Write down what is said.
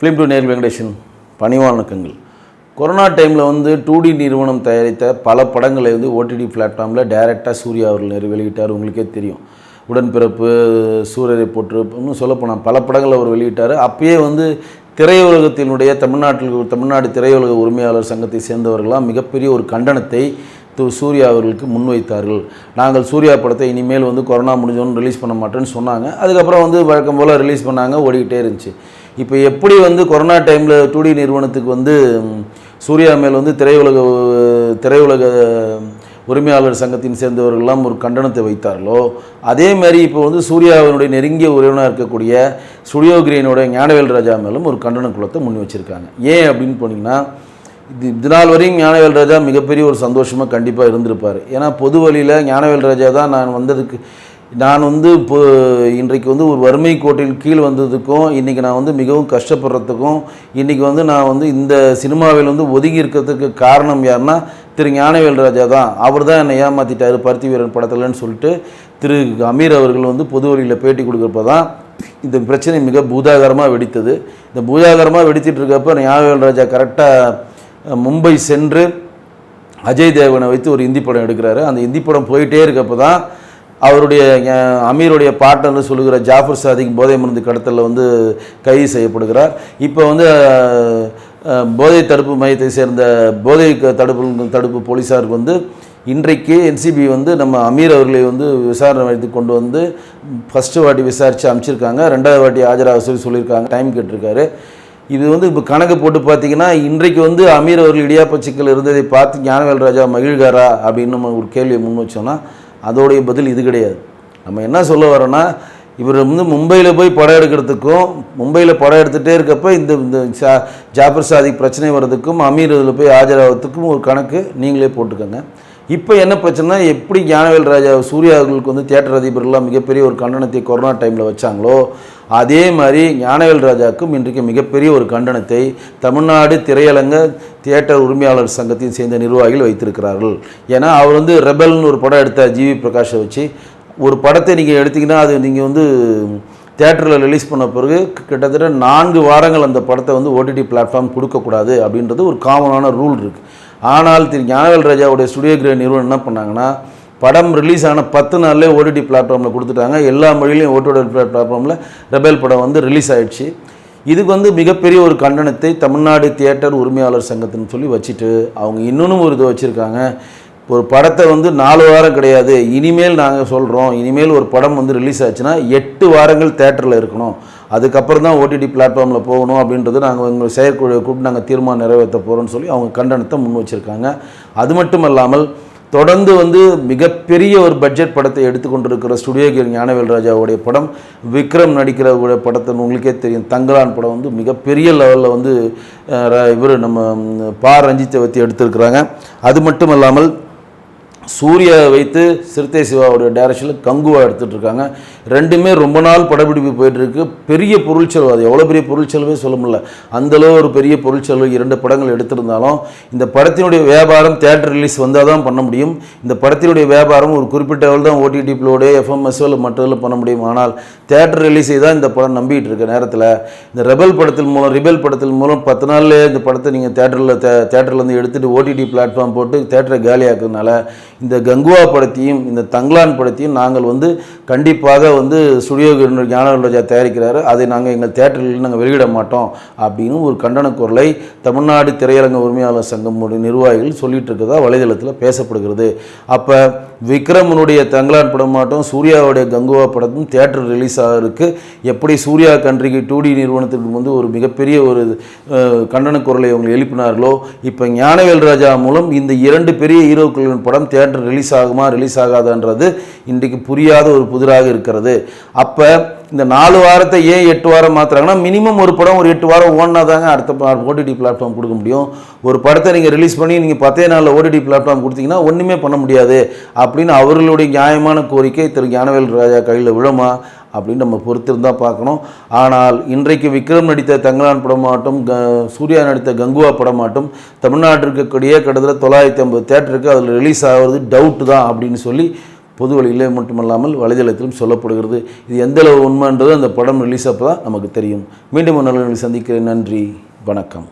Film to நேர் Venkatesan பணிவானக்கங்கள் corona டைமில் வந்து டூ டி நிறுவனம் தயாரித்த பல படங்களை வந்து ஓடிடி பிளாட்ஃபார்மில் டைரெக்டாக சூர்யா அவர்கள் நேரு வெளியிட்டார் உங்களுக்கே தெரியும். உடன்பிறப்பு சூரியரை போற்று இன்னும் சொல்லப்போனால் பல படங்களை அவர் வெளியிட்டார். அப்பயே வந்து திரையுலகத்தினுடைய தமிழ்நாட்டில் தமிழ்நாடு திரையுலக உரிமையாளர் சங்கத்தை சேர்ந்தவர்களாம் மிகப்பெரிய ஒரு கண்டனத்தை திரு சூர்யா அவர்களுக்கு முன்வைத்தார்கள். நாங்கள் சூர்யா படத்தை இனிமேல் வந்து கொரோனா முடிஞ்சோன்னு ரிலீஸ் பண்ண மாட்டேன்னு சொன்னாங்க. அதுக்கப்புறம் வந்து வழக்கம் போல் ரிலீஸ் பண்ணாங்க ஓடிக்கிட்டே இருந்துச்சு. இப்போ எப்படி வந்து கொரோனா டைமில் டூடி நிறுவனத்துக்கு வந்து சூர்யா மேல் வந்து திரையுலக திரையுலக உரிமையாளர் சங்கத்தின் சேர்ந்தவர்கள்லாம் ஒரு கண்டனத்தை வைத்தார்களோ? அதே மாதிரி இப்போ வந்து சூர்யாவினுடைய நெருங்கிய உறவினராக இருக்கக்கூடிய ஸ்டுடியோ கிரீனோட ஞானவேல் ராஜா மேலும் ஒரு கண்டன குலத்தை முன் வச்சிருக்காங்க. ஏன் அப்படின்னு போனீங்கன்னா இது இது நாள் வரையும் ஞானவேல் ராஜா மிகப்பெரிய ஒரு சந்தோஷமாக கண்டிப்பாக இருந்திருப்பார். ஏன்னா பொது வழியில் ஞானவேல் ராஜா தான் நான் வந்ததுக்கு நான் வந்து இப்போ இன்றைக்கு வந்து ஒரு வறுமை கோட்டில் கீழ் வந்ததுக்கும் இன்றைக்கி நான் வந்து மிகவும் கஷ்டப்படுறதுக்கும் இன்றைக்கி வந்து நான் வந்து இந்த சினிமாவில் வந்து ஒதுங்கி இருக்கிறதுக்கு காரணம் யாருன்னா திரு ஞானவேல் ராஜா தான். அவர் தான் என்னை ஏமாற்றிட்டார் பருத்தி வீரன் படத்தில்னு சொல்லிட்டு திரு அமீர் அவர்கள் வந்து பொது வழியில் பேட்டி கொடுக்குறப்ப தான் இந்த பிரச்சனை மிக பூதாகரமாக வெடித்தது. இந்த பூதாகரமாக வெடித்துட்டு இருக்கப்ப ஞானவேல் ராஜா கரெக்டாக மும்பை சென்று அஜய் தேவனை வைத்து ஒரு இந்தி படம் எடுக்கிறாரு. அந்த இந்தி படம் போயிட்டே இருக்கப்போ தான் அவருடைய அமீருடைய பார்ட்னர்னு சொல்லுகிற ஜாஃபர் சாதிக் போதை மருந்து கடத்தலில் வந்து கைது செய்யப்படுகிறார். இப்போ வந்து போதை தடுப்பு மையத்தை சேர்ந்த போதை க- தடுப்பு தடுப்பு போலீஸாருக்கு வந்து இன்றைக்கு என்சிபி வந்து நம்ம அமீர் அவர்களை வந்து விசாரணை வைத்து கொண்டு வந்து ஃபஸ்ட்டு வாட்டி விசாரித்து அமைச்சிருக்காங்க. ரெண்டாவது வாட்டி ஆஜராக சொல்லி சொல்லியிருக்காங்க. டைம் கேட்டிருக்காரு. இது வந்து இப்போ கணக்கு போட்டு பார்த்தீங்கன்னா இன்றைக்கு வந்து அமீர் அவர்கள் இடியாப்ப சிக்கல் இருந்ததை பார்த்து ஞானவேல் ராஜா மகிழ்காரா அப்படின்னு நம்ம ஒரு கேள்வியை முன் வச்சோன்னா அதோடைய பதில் இது கிடையாது. நம்ம என்ன சொல்ல வரோன்னா இவர் வந்து மும்பையில் போய் படம் எடுக்கிறதுக்கும் மும்பையில் படம் எடுத்துகிட்டே இருக்கப்ப இந்த இந்த ஜா- ஜாஃபர் சாதிக் பிரச்சனை வர்றதுக்கும் அமீர் இதில் போய் ஆஜராகிறதுக்கும் ஒரு கணக்கு நீங்களே போட்டுக்கோங்க. இப்போ என்ன பிரச்சனைனா எப்படி ஞானவேல் ராஜா சூர்யா வந்து தியேட்டர் அதிபர்கள்லாம் மிகப்பெரிய ஒரு கண்டனத்தை கொரோனா டைமில் வச்சாங்களோ அதே மாதிரி ஞானவேல் ராஜாவுக்கும் இன்றைக்கு மிகப்பெரிய ஒரு கண்டனத்தை தமிழ்நாடு திரையரங்க தியேட்டர் உரிமையாளர் சங்கத்தையும் சேர்ந்த நிர்வாகிகள் வைத்திருக்கிறார்கள். ஏன்னா அவர் வந்து ரெபல்னு ஒரு படம் எடுத்தார் ஜிவி பிரகாஷை வச்சு. ஒரு படத்தை நீங்கள் எடுத்தீங்கன்னா அது நீங்கள் வந்து தேட்டரில் ரிலீஸ் பண்ண பிறகு கிட்டத்தட்ட நான்கு வாரங்கள் அந்த படத்தை வந்து ஓடிடி பிளாட்ஃபார்ம் கொடுக்கக்கூடாது அப்படின்றது ஒரு காமனான ரூல் இருக்குது ஆனால் திரு ஞானவேல் ராஜாவுடைய ஸ்டுடியோ கிரே நிறுவனம் என்ன பண்ணாங்கன்னா படம் ரிலீஸ் ஆன பத்து நாள்லேயே ஓடிடி பிளாட்ஃபார்மில் கொடுத்துட்டாங்க. எல்லா மொழியிலையும் ஓடிடி பிளாட்ஃபார்மில் ரெபேல் படம் வந்து ரிலீஸ் ஆயிடுச்சு. இதுக்கு வந்து மிகப்பெரிய ஒரு கண்டனத்தை தமிழ்நாடு தியேட்டர் உரிமையாளர் சங்கத்தின்னு சொல்லி வச்சுட்டு அவங்க இன்னொன்றும் ஒரு இது வச்சுருக்காங்க. ஒரு படத்தை வந்து நாலு வாரம் கிடையாது. இனிமேல் நாங்கள் சொல்கிறோம் இனிமேல் ஒரு படம் வந்து ரிலீஸ் ஆச்சுன்னா எட்டு வாரங்கள் தேட்டரில் இருக்கணும். அதுக்கப்புறம் தான் ஓடிடி பிளாட்ஃபார்மில் போகணும் அப்படின்றது நாங்கள் எங்கள் செயற்குழுவை கூப்பிட்டு நாங்கள் தீர்மானம் நிறைவேற்ற போகிறோம்னு சொல்லி அவங்க கண்டனத்தை முன் வச்சுருக்காங்க. அது மட்டும் இல்லாமல் தொடர்ந்து வந்து மிகப்பெரிய ஒரு பட்ஜெட் படத்தை எடுத்துக்கொண்டிருக்கிற ஸ்டுடியோ கிர் ஞானவேல் ராஜாவுடைய படம் விக்ரம் நடிக்கிற படத்தை உங்களுக்கே தெரியும். தங்கலான் படம் வந்து மிகப்பெரிய லெவலில் வந்து இவர் நம்ம பா. ரஞ்சித்தை வச்சு எடுத்திருக்கிறாங்க. அது மட்டும் இல்லாமல் சூர்யா வைத்து சிறுத்தை சிவாவுடைய டேரக்ஷனில் கங்குவா எடுத்துட்டு இருக்காங்க ரெண்டுமே ரொம்ப நாள் படப்பிடிப்பு போயிட்டுருக்கு. பெரிய பொருள் செலவு அது எவ்வளோ பெரிய பொருள் செலவே சொல்ல முடியல. அந்தளவு ஒரு பெரிய பொருள் செலவு இரண்டு படங்கள் எடுத்திருந்தாலும் இந்த படத்தினுடைய வியாபாரம் தேட்டர் ரிலீஸ் வந்தால் தான் பண்ண முடியும். இந்த படத்தினுடைய வியாபாரம் ஒரு குறிப்பிட்ட அளவு தான் ஓடிடி ப்ளோடு எஃப்எம்எஸ்ஓவில் மற்றதில் பண்ண முடியும். ஆனால் தேட்டர் ரிலீஸை தான் இந்த படம் நம்பிக்கிட்டு இருக்க நேரத்தில் இந்த ரெபல் படத்தின் மூலம் ரிபல் படத்தின் மூலம் பத்து நாள்லேயே இந்த படத்தை நீங்கள் தேட்டரில் தேட்டர்லேருந்து எடுத்துகிட்டு ஓடிடி பிளாட்ஃபார்ம் போட்டு தேட்டரை காலியாக்குறதுனால இந்த கங்குவா படத்தையும் இந்த தங்லான் படத்தையும் நாங்கள் வந்து கண்டிப்பாக வந்து ஸ்டுடியோ ஞானவேல் ராஜா தயாரிக்கிறாரு. அதை நாங்கள் எங்கள் தேட்டரில் நாங்கள் வெளியிட மாட்டோம் அப்படின்னு ஒரு கண்டன குரலை தமிழ்நாடு திரையரங்க உரிமையாளர் சங்கம் நிர்வாகிகள் சொல்லிட்டு இருக்கிறதா வலைதளத்தில் பேசப்படுகிறது. அப்போ விக்ரமனுடைய தங்கலான் படம் மாட்டோம் சூர்யாவுடைய கங்குவா படமும் தேட்டர் ரிலீஸ் ஆகிறதுக்கு எப்படி சூர்யா கண்ட்ரிக்கு டூடி நிறுவனத்திற்கு வந்து ஒரு மிகப்பெரிய ஒரு கண்டன குரலை அவங்க எழுப்பினார்களோ இப்போ ஞானவேல் ராஜா மூலம் இந்த இரண்டு பெரிய ஹீரோக்களின் படம் தேட்டர் ரிலீஸ் ஆகுமா ரிலீஸ் ஆகாதான்றது இன்றைக்கு புரியாத ஒரு புதிராக இருக்கிறது. அப்போ இந்த நாலு வாரத்தை ஏன் எட்டு வாரம் மாற்றுறாங்கன்னா மினிமம் ஒரு படம் ஒரு எட்டு வாரம் ஓடினா தாங்க அடுத்த ஓடிடி பிளாட்ஃபார்ம் கொடுக்க முடியும். ஒரு படத்தை நீங்கள் ரிலீஸ் பண்ணி நீங்கள் பத்தே நாளில் ஓடிடி பிளாட்ஃபார்ம் கொடுத்தீங்கன்னா ஒன்றுமே பண்ண முடியாது. அப்படின்னு அவர்களுடைய நியாயமான கோரிக்கை திரு. ஞானவேல் ராஜா கையில் விழுமா? அப்படின்னு நம்ம பொறுத்திருந்தால் பார்க்கணும். ஆனால் இன்றைக்கு விக்ரம் நடித்த தங்கலான் படமாட்டும் க சூர்யா நடித்த கங்குவா படமாட்டும் தமிழ்நாட்டில் இருக்கக்கூடிய கிட்டத்தட்ட தொள்ளாயிரத்தி ஐம்பது தேட்டருக்கு அதில் ரிலீஸ் ஆகிறது டவுட்டு தான் அப்படின்னு சொல்லி பொது வழியிலே மட்டுமல்லாமல் வலைதளத்திலும் சொல்லப்படுகிறது. இது எந்த அளவு உண்மைன்றது அந்த படம் ரிலீஸ் அப்போ தான் நமக்கு தெரியும். மீண்டும் ஒரு நல்ல சந்திக்கிறேன். நன்றி. வணக்கம்.